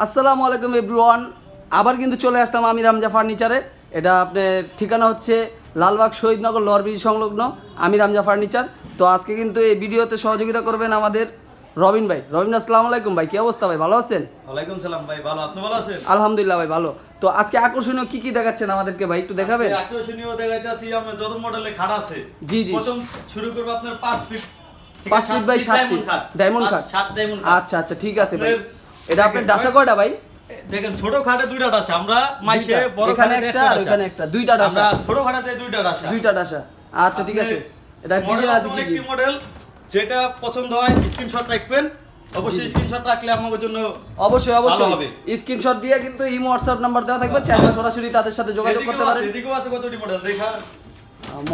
আসসালামু আলাইকুম এভরিওয়ান। আবার কিন্তু চলে আসলাম আমি রামজা ফার্নিচারে। এটা আপনার ঠিকানা হচ্ছে লালবাগ শহীদনগর লোয়ার ব্রিজ সংলগ্ন আমি রামজা ফার্নিচার। তো আজকে কিন্তু এই ভিডিওতে সহযোগিতা করবেন আমাদের রবিন ভাই। রবিন আসসালামু আলাইকুম ভাই কি অবস্থা ভাই? ভালো আছেন? ওয়ালাইকুম সালাম ভাই ভালো। আপনি ভালো আছেন? আলহামদুলিল্লাহ ভাই ভালো। তো আজকে আকর্ষণীয় কি কি দেখাচ্ছেন আমাদেরকে ভাই একটু দেখাবেন? আকর্ষণীয় দেখাইতে আছি আমরা যত মডেলে খাট আছে। জি, জি। প্রথম শুরু করব আপনার 5 ফিট থেকে পাঁচ ফিট বাই সাত ফিট ডায়মন্ড কাট সাত ডায়মন্ড খাট। আচ্ছা আচ্ছা ঠিক আছে ভাই। এটা আপনার ডাসা কয়টা ভাই? দেখেন ছোট খাটে দুইটা ডাসা। আমরা দুইটা। বড় খাটে একটা আর ওখানে একটা। দুইটা ডাসা। ছোট খাটাতে দুইটা ডাসা। দুইটা ডাসা। আচ্ছা ঠিক আছে। এটা মডেল আছে কি মডেল যেটা পছন্দ হয় স্ক্রিনশট রাখবেন। অবশ্যই স্ক্রিনশট রাখলে আমাদের জন্য অবশ্যই অবশ্যই। স্ক্রিনশট দিয়ে কিন্তু ইমো হোয়াটসঅ্যাপ নাম্বার দেওয়া থাকবে। চাইলে সরাসরি তাদের সাথে যোগাযোগ করতে পারেন। এদিকেও আছে কতটি মডেল দেখা।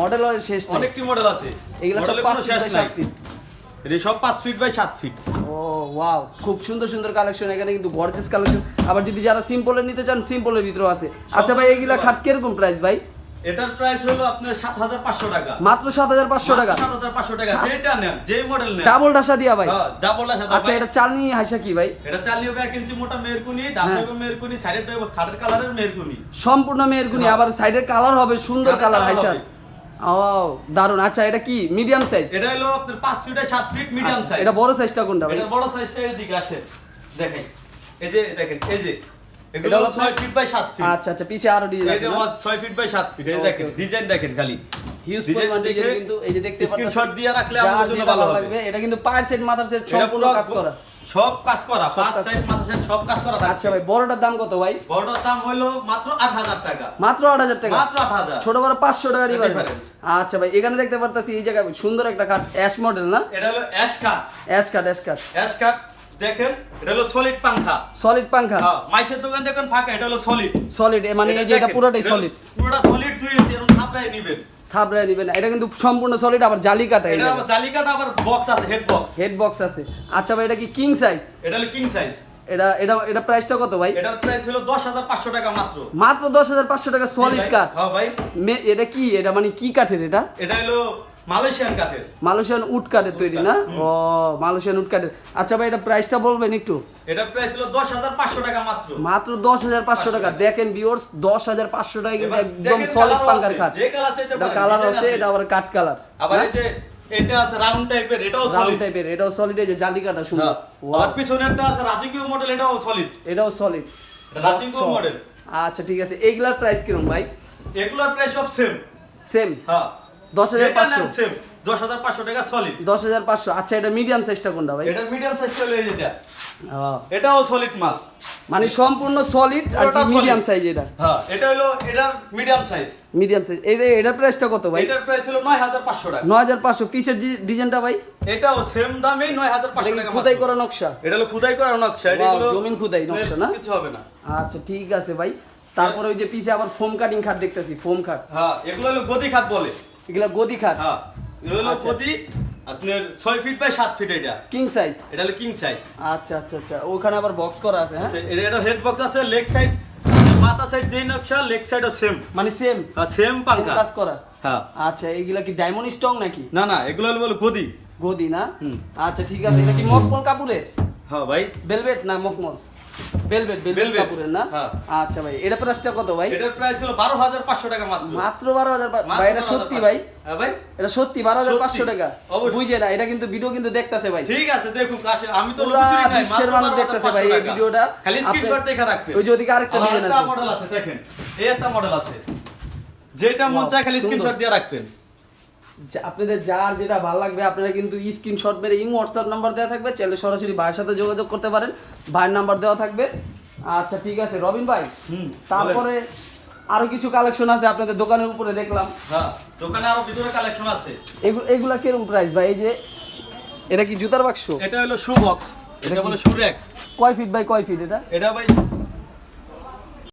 মডেল শেষ অনেকটি মডেল আছে। এগুলো সব পাঁচ ফিট বাই। সাত ফিট এটা সব পাঁচ ফিট বাই সাত ফিট ও ওয়াও খুব সুন্দর সুন্দর কালেকশন এখানে কিন্তু গর্জিয়াস কালেকশন আবার যদি যারা সিম্পলের নিতে চান সিম্পলের ভিতরেও আছে। আচ্ছা ভাই এগুলা খাট কীরকম প্রাইস ভাই? এটার প্রাইস হলো আপনার সাত হাজার পাঁচশো টাকা। মাত্র সাত হাজার পাঁচশো টাকা? সাত হাজার পাঁচশো টাকা যেটা নেন যে মডেল নেন। ডাবল ডাসা দিয়া ভাই। ডাবল ডাসা আচ্ছা এটা চালনি হাসা কি ভাই? এটা চালিয়ে এক ইঞ্চি মোটা মেরকুনি ডাসা হ্যাঁ। মেরকুনি সাইডের খাটের কালারের মেরকুনি। সম্পূর্ণ মেয়েরগুনি হ্যাঁ। আবার সাইডের কালার হবে সুন্দর কালার হবে। ও দারুণ আচ্ছা এটা কি? মিডিয়াম সাইজ এটা হলো আপনার পাঁচ ফিট সাত ফিট মিডিয়াম সাইজ এটা বড় সাইজটা কোনটা এটার বড় সাইজটা এদিকে আসে। দেখেন এই যে দেখেন এই যে এগুলো হলো ছয় ফিট বাই সাত ফিট আচ্ছা আচ্ছা পিছে আরও ডিজাইন এটা আছে হচ্ছে ছয় ফিট বাই সাত ফিট এই দেখেন ডিজাইন দেখেন খালি। হিউজ পরিমাণ ডিজাইন কিন্তু এই যে দেখতে পাচ্ছেন। স্ক্রিনশট দিয়ে রাখলে আমাদের জন্য ভালো হবে। এটা কিন্তু পাঁচ সেট মাথার সেট সম্পূর্ণ কাজ করা। সব কাজ করা পাঁচ সাইড মাথা সাইড সব কাজ করা আচ্ছা ভাই বড়টার দাম কত ভাই? বড়টার দাম হলো মাত্র আট হাজার টাকা। মাত্র আট হাজার টাকা? মাত্র আট হাজার। ছোট বড় পাঁচশো টাকা ডিফারেন্স আচ্ছা ভাই এখানে দেখতে পারতাছি এই জায়গায় সুন্দর একটা কাঠ অ্যাশ মডেল না? এটা হলো অ্যাশ কাট অ্যাশ কাঠ অ্যাশ কাঠ অ্যাশ কাট দেখেন এটা হলো সলিড পাংখা। সলিড পাঙ্খা হ্যাঁ মাইসের দোকান দেখেন ফাঁকা এটা হলো সলিড সলিড মানে এই যে এটা পুরোটাই সলিড পুরোটা সলিড দুই ইঞ্চি এরকম থাপড়াই নেবেন। থাবড়ায় নিবেন না। এটা কিন্তু সম্পূর্ণ সলিড আবার জালি কাটা এটা আবার জালিকাটা আবার বক্স আছে হেড বক্স হেড বক্স আছে। আচ্ছা ভাই এটা কি কিং সাইজ এটা হলো কিং সাইজ এটা এটা এটা প্রাইসটা কত ভাই? এটার প্রাইস হলো দশ হাজার পাঁচশো টাকা মাত্র। মাত্র দশ হাজার পাঁচশো টাকা সলিড কাট কাঠ হ্যাঁ ভাই। মে- এটা কি? এটা মানে কি কাঠের এটা? এটা হলো মালয়েশিয়ান কাঠের। মালয়েশিয়ান উড কাঠের তৈরি না? ও মালয়েশিয়ান উড কাঠের। আচ্ছা ভাই এটা প্রাইসটা বলবেন একটু। এটার প্রাইস হাজার পাঁচশো টাকা মাত্র। মাত্র দশ হাজার পাঁচশো টাকা। দেখেন ভিউয়ার্স দশ হাজার পাঁচশো টাকা কিন্তু একদম সলিড পাঙ্কার খাট যে কালার চাইতে পারেন, কালার আছে এটা আবার কাঠ কালার আবার এই যে এটা আছে রাউন্ড টাইপের এটাও রাউন্ড টাইপের এটাও সলিড এই যে জালি কাটা সুন্দর। আবার পিছনেরটা আছে রাজকীয় মডেল এটাও সলিড এটাও সলিড রাজকীয় মডেল আচ্ছা ঠিক আছে। এইগুলার প্রাইস কীরকম ভাই? এগুলোর প্রাইস সব সেম সেম হ্যাঁ। দশ হাজার পাঁচশো। সেম। দশ হাজার পাঁচশো টাকা সলিড দশ হাজার পাঁচশো। আচ্ছা এটা মিডিয়াম সাইজটা কোনটা ভাই? মিডিয়াম এটাও সলিড মাল। মানে সম্পূর্ণ সলিড আর মিডিয়াম সাইজ এটা। হ্যাঁ এটা হলো এটার মিডিয়াম সাইজ মিডিয়াম সাইজ এটা এটার প্রাইসটা কত ভাই? এটার প্রাইস হলো নয় হাজার পাঁচশো টাকা। নয় হাজার পাঁচশো। পিছের ডিজাইনটা ভাই? এটাও সেম দামেই নয় হাজার এটা পাঁচশো টাকা খোদাই করা নকশা? এটা হলো খুদাই করা নকশা। এটা হলো জমিন খুদাই নকশা না? কিছু হবে না। আচ্ছা ঠিক আছে ভাই। তারপরে ওই যে পিছে আবার ফোম কাটিং খাট দেখতেছি ফোম খাট। হ্যাঁ এগুলো হলো গদি খাট বলে। এগুলা গদি খাট। হ্যাঁ এগুলো হলো আচ্ছা। গদি আপনার ছয় ফিট বাই সাত ফিট এটা। কিং সাইজ এটা হলো কিং সাইজ আচ্ছা আচ্ছা আচ্ছা। ওখানে আবার বক্স করা আছে হ্যাঁ? আচ্ছা এটা এটা হেড বক্স আছে লেগ সাইড মাথা সাইড যেই নকশা লেগ সাইডও সেম মানে সেম হ্যাঁ সেম পাঙ্কা কাজ করা? হ্যাঁ। আচ্ছা এইগুলা কি ডায়মন্ড স্টং নাকি? না না এগুলো হলো গদি। গদি না। আচ্ছা ঠিক আছে এটা কি মকমল কাপুরের? হ্যাঁ ভাই। বেলভেট না মকমল? বেলভেট বেলভেট কাপুরের না? হ্যাঁ। আচ্ছা ভাই এটা প্রাইসটা কত ভাই? এটার প্রাইস হাজার পাঁচশো টাকা মাত্র। মাত্র বারো হাজার মাত্র ভাই এটা সত্যি ভাই। হ্যাঁ ভাই। এটা সত্যি বারো হাজার পাঁচশো সত্যি। টাকা। বুঝে না এটা কিন্তু ভিডিও কিন্তু দেখতেছে ভাই। ঠিক আছে দেখুন আসে। আমি তো নাই, বিশ্বের মানুষ 12,500 দেখতেছে ভাই এই ভিডিওটা খালি স্ক্রিনশট দেখে রাখবেন। ওই যে ওদিকে আরেকটা ডিজাইন আছে। মডেল আছে দেখেন। এই একটা মডেল আছে। যেটা মন চায় খালি। স্ক্রিনশট দিয়ে রাখবেন। আপনাদের যার যেটা ভালো লাগবে আপনারা কিন্তু স্ক্রিনশট মেরে ইমো হোয়াটসঅ্যাপ নাম্বার দেওয়া থাকবে। চাইলে সরাসরি ভাইয়ের সাথে যোগাযোগ করতে পারেন। ভাইয়ের নাম্বার দেওয়া থাকবে। আচ্ছা ঠিক আছে। রবিন ভাই তারপরে আরও কিছু কালেকশন আছে আপনাদের দোকানের উপরে দেখলাম। হ্যাঁ দোকানে আরও ভিতরে কালেকশন আছে। এগুলো এগুলা কীরকম প্রাইস ভাই? এই যে এটা কি জুতার বাক্স? এটা হলো শু বক্স এটা বলে শু র্যাক কয় ফিট বাই কয় ফিট এটা? এটা ভাই